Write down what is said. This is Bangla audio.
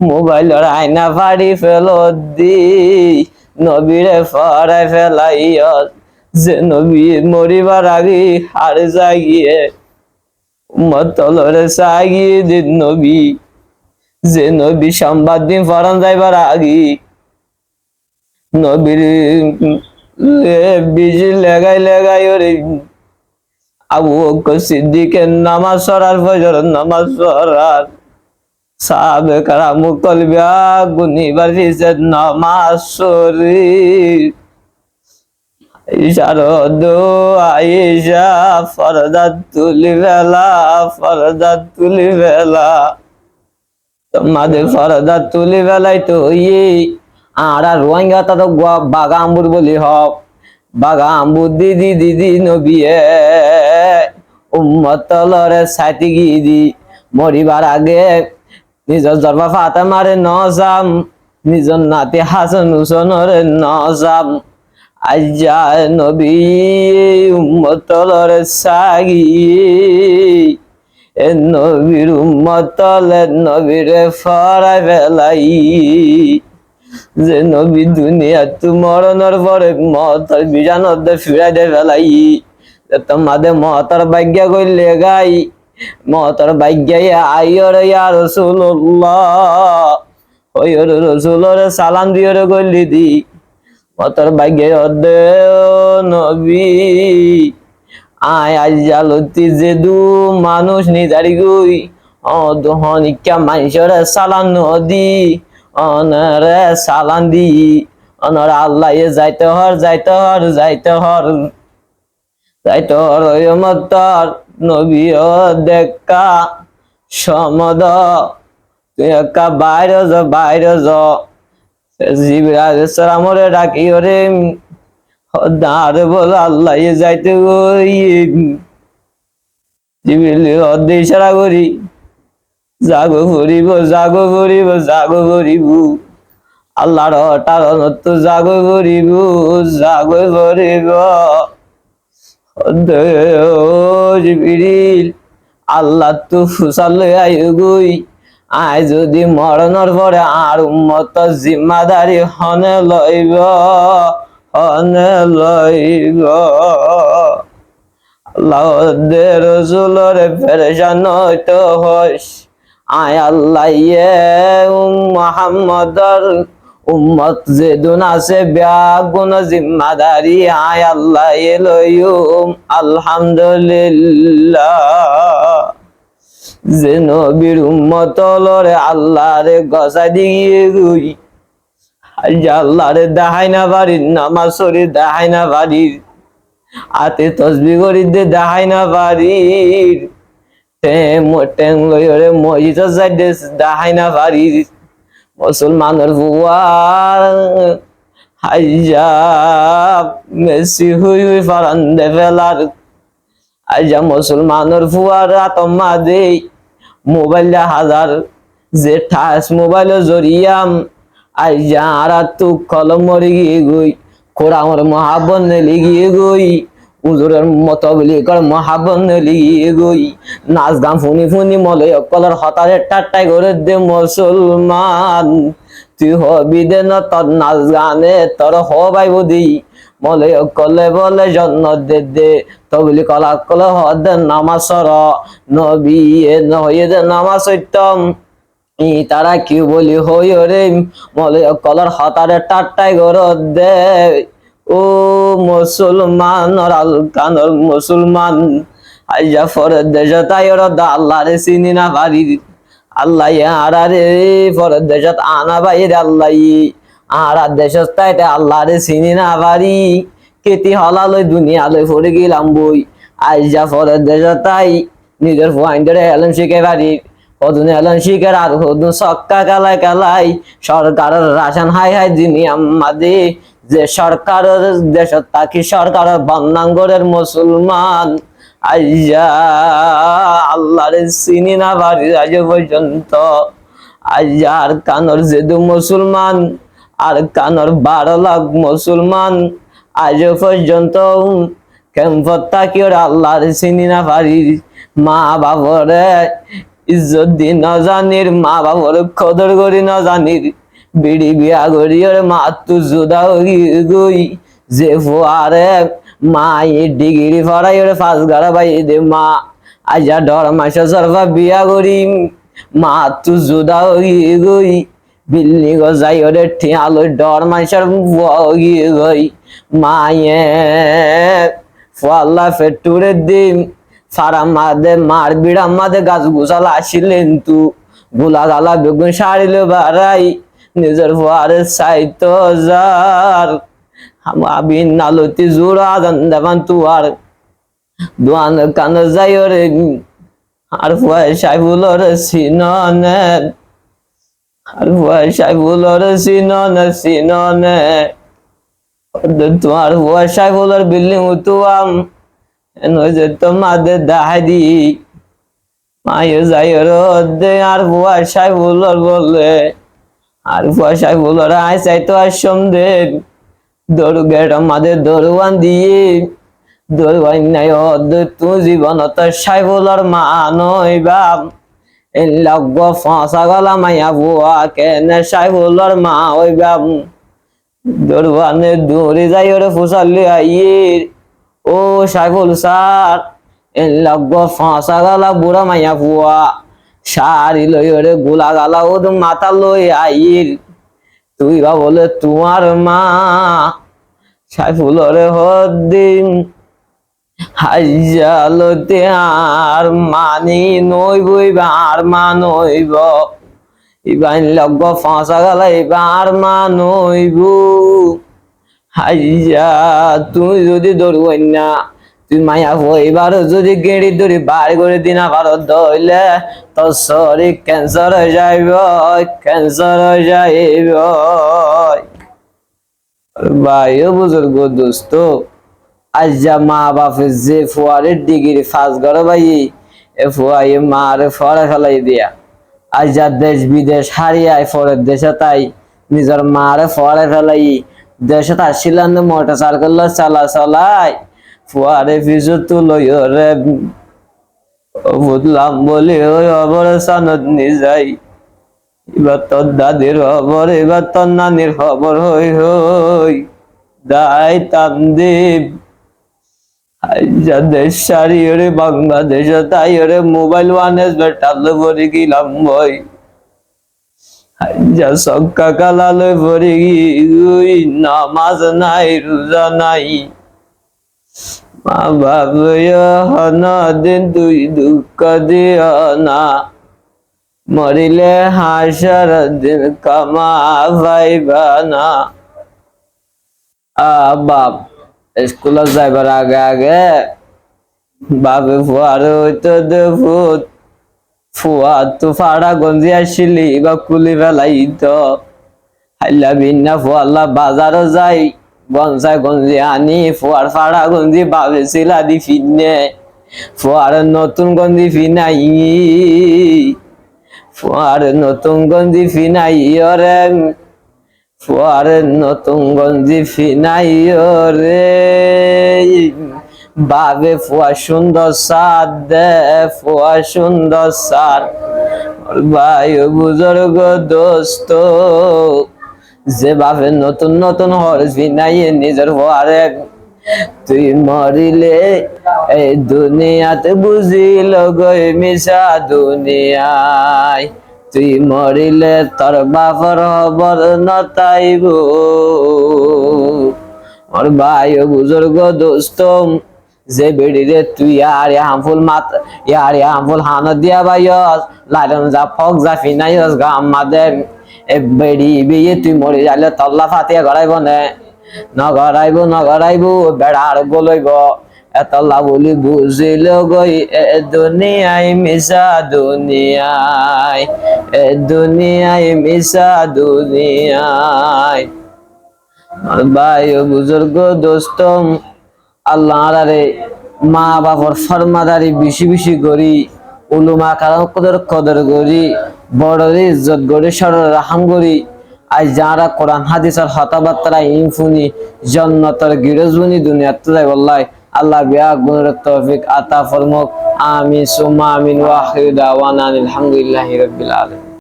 মোবাইলের আয়না ফাড়ি ফেলো দি। নবীরে ফরাই ফেলাইয় যে নবী মরিবার আগে হার জাগিয়ে, মতলরে সাগিয়ে দিন নবী। যে নবী সংবাদ দিন ফরান যাইবার আগে, নবীর বিজি লেগাই লেগাই ওরে আবু সিদ্দিকের নামাজ সরার ফজর, নামাজ সরার। সাহাবে কারামু কলবিয়া গুনিবার ফিসের নামাজ সরি শারদ আয়েশা ফরদাত তুলি বেলা ফরদাত তুলি বেলা তোমাদের ফরদাত তুলি বেলায় তো ইয়ে আর আর রোহিঙ্গা তা তো গোয়া- বাগা বলি হক। বাগা আম্বুর দিদি দিদি নবিয়ে উম্মতলরে সাইতি গিদি। মরিবার আগে নিজর জরবা ফাতে মারে নজাম নিজর নাতি হাসান হুসনরে নজাম। আজ্জা নবী উম্মতলরে সাগি। এ নবীর উম্মতলে নবীরে ফরাই বেলাই যে নবী দুনিয়া তু মরণের পরে মহতর বিজানত ফিরাই দে ফেলাই তোমাদের মহতর ভাগ্য কইলে গাই। ইয়া ওই রসুলর সালাম কইলি দি। ভাগ্য অদে নবী। আয় আজ জালতি যে দু মানুষ নিজারি গই। ও দোহন ইকা সালাম নদী অনরে সালাম দি। অনর আল্লাহ যাইতে হর যাইতে হর যাইতে হর। যাইতে হর মতর নবী ও দেখা সমদ। একা বাইরে যা বাইরে যা জিবরাজ সালামরে ডাকি ওরে দাঁড় বল, আল্লাহ যাইতে গই জিবিল অর্ধে ইশারা করি। জাগো করিব জাগো করিব জাগো করিব আল্লাহর হঠাৎ অনন্ত জাগো করিব জাগো করিব আল্লাহ তু ফুসাল আয়ু গুই আয় যদি মরণর পরে আর উম্মত জিম্মাদারি হনে লইব হনে লইব। আল্লাহ রসুলরে পেরেশান হইতে হইস। আয় আল্লাহ ইয়ে মোহাম্মদর উম্মত যে দুন আছে ব্যাগুন জিম্মাদারি আয় আল্লাহ এ লইম আলহামদুলিল্লাহ। যে নবীর উম্মত লরে আল্লাহ রে গসা দিয়ে গুই আজ রে দেখাই না বাড়ির নামাজ শরীর দেখাই না বাড়ির। আতে তসবি করি দে দেখাই না বাড়ির। টেং লই রে মসজিদ দেখাই না বাড়ির। মুসলমানের বুয়ার হাইজা, মেসি হুই হুই ফারান দে ফেলার। আইজা মুসলমানের ফুয়ার আতম্মা দে মোবাইল হাজার যে ঠাস মোবাইল জরিয়াম। আইজা আর তু কলম মরে গিয়ে গই, কোরআনের মহাবন লিগিয়ে গই। উজুরের মত কর মহাবন লিগিয়ে গই। নাচ গান ফুনি ফুনি মলে অকলর হতারে টাটাই করে দে মুসলমান। তুই হবি দে না তোর নাচ গানে, তোর হবাই বুদি মলে কলে বলে জন্ম দে দে, তবলি কলা কলে হদ নামাজ সর। নবী এ নয়ে দে নামাজ সত্যম। তারা কি বলি হই রে? মলে কলর হতারে টাটাই গর দে। ও মুসলমান আল কানর মুসলমান। আইজা ফর দেশ তাই দা আল্লাহ রে চিনি না পারি আল্লাহ আরা রে ফর দেশত আনা বাইরে আল্লাহ। আর দেশত তাইতে আল্লাহ রে চিনি না পারি কেতি হলালই দুনিয়ালই ফরে গেলাম বই। আইজা ফর দেশ তাই নিজের পয়েন্টে এলেন শিখে পারি কদিন এলেন আর সক্কা কালাই কালাই সরকারের রাশন হাই হাই যিনি আমাদে যে সরকারের দেশত তাকি সরকারের বন্যাঙ্গরের মুসলমান? আইজা আল্লাহরে চিনি না পারি আজ পর্যন্ত। আইজা আর কানর যেদু মুসলমান, আর কানর বারো লাখ মুসলমান আজ পর্যন্ত। কেমপত্তা কি ওরা আল্লাহরে চিনি না পারি মা বাবরে, ইজ্জত দি ন জানির, মা বাবার কদর করি ন জানির। বিড়ি বিয়া করি, ওর মা তু জুদা গই যে ফুয়ারে মা এ ডিগ্রি ওরে ফাঁস গাড়া বাই দে মা। আজা ডর মাসে সরফা বিয়া করি। মা তু জুদা গই বিল্লি গো যাই ওরে ঠিয়ালো ডর মাসের বগি গই মায়ে ফাল্লা ফেটুরে দিম সারা মাদে মার বিড়া মাদে গাছ গুছালা আসিলেন তু। গুলা গালা বেগুন সারিলে বাড়াই। নিজের ফুয়ারে সাইতো যার। আমি নালতি জোড়া দেবান তুয়ার। দোয়ান কান যাই রে, আর ফুয়াই সাইবুলর সিননে। আর ফুয়াই সাইবুলর সিননে সিননে। তোমার ফুয়াই সাইবুলর বিল্ডিং উতুয়াম। যে তোমাদের দাহাদি। মায়ে যাই রোদে, আর ফুয়া সাইবুলর বলে। আর ফুয়া সাইবুলর আয় চাই তো আর সন্দেহ। দরু গেট আমাদের দরুয়ান দিয়ে। দরুয়ান নাই তু জীবন তো সাইবুলর মা নইবা এই লগ্গ ফাঁসা গলা মাইয়া বুয়া, কেনে সাইবুলর মা হইবা দরুয়ানে দৌড়ে যাই ওরে ফুসাল্লি আইয়ের ও স্যার এই লগ্গ ফাঁসা গলা বুড়া মাইয়া বুয়া। সারি লই ওরে গোলা গালা ও মাথা লই আইর তুই বা বলে তোমার মা, সাইফুল ওরে হদ্দিন হাইজালতে আর মানি নইবই বা আর মা নইব। ইবাইন লগ্গ ফাঁসা গালা, এবার মা নইব। হাইজা, তুই যদি দৌড়ুই না তুই মায়া হইবার যদি গেড়ি দড়ি বার করে দিনা পারো দইলে তোর শরীর ক্যান্সার হয়ে যাইব ক্যান্সার হয়ে যাইব। ভাই, ও বুজুর্গ দোস্ত, আজ যা মা বাপে যে ফুয়ারের ডিগ্রি ফাঁস করে ভাই, এ ফুয়াই মার ফরে ফেলাই দিয়া। আজ যা দেশ বিদেশ হারিয়ায় ফরের দেশে, তাই নিজের মারে ফরে ফেলাই, দেশে আসছিলেন মোটর সাইকেল চালা চালাই। ফুয়ারে ফিজু তুলো রে। বুঝলাম বলি, ওই অবর সানত নিজাই। এবার তোর দাদির খবর, এবার তোর নানির খবর, হই হই। দাই তামদীপ দেশ সারি, ওরে বাংলাদেশ, তাই ওরে মোবাইল ওয়ানেস বেটাল ভরে গেলাম বই। আইজা সক্কা কালালে ভরে নামাজ নাই, রোজা নাই। মা বাবা দিন দুঃখ দিও না। মরিলে হাসার দিন কামা ভাইবা না আ, বাপ যাইবার আগে আগে বাবে ফুয়ার হইতো দে ফুট ফুয়া তো ফাড়া গঞ্জি আসিলি বা কুলি ফেলাই তো হাইলা বিন্না ফুয়াল্লা বাজারও যাই। গঞ্জায় গঞ্জি আনি, ফুয়ার ফাড়া গঞ্জি বাবে সিলা দি ফিনে ফুয়ার নতুন গঞ্জি ফিনাই। ফুয়ার নতুন গঞ্জি ফিনাই ওরে। ফুয়ার নতুন গঞ্জি ফিনাই রে বাবে ফুয়া সুন্দর সাদ দে, ফুয়া সুন্দর সাদ। ভাই বুজুর্গ দোস্ত। যে বাবে নতুন নতুন হরস ফিনাই নিজের ফুয়ারে তুই মরিলে এই দুনিয়াতে বুঝিল গই মিশা দুনিয়ায়। তুই মরিলে তোর বাপর হবর নতাইব ওর ভাই ও বুজুর্গ দোস্ত, যে বেড়িরে তুই আর হামফুল মাত ইয়ার হামফুল হান দিয়া বাইস লাইলন যা ফক যা ফিনাইস গাম মাদে বেড়ি বিয়ে তুই মরি যাইলে তল্লা ফাতিয়া গড়াইব নে। নগরাইব নগরাইব বেড়ার গলইব। এতলা বলি বুঝিল গই এ দুনিয়ায় মিশা দুনিয়ায় এ দুনিয়ায় মিশা দুনিয়ায় ভাই বুজুর্গ, দোস্ত আল্লাহ রে মা বাবার ফরমাদারি বেশি বেশি করি। উলুমা কালাম কদর কদর করি বড় ইজ্জত করি সরল রাহাম করি আজ যারা কোরআন হাদিসের হতাবার্তারা ইনফুনি, জন্নতর গিরজুনি দুনিয়া তাই বললাই আল্লাহ বিয়া গুণর তৌফিক আতা ফরমক। আমিন, সুম্মা আমিন, ওয়া আখির দাওয়ানা আলহামদুলিল্লাহি রাব্বিল আলামিন।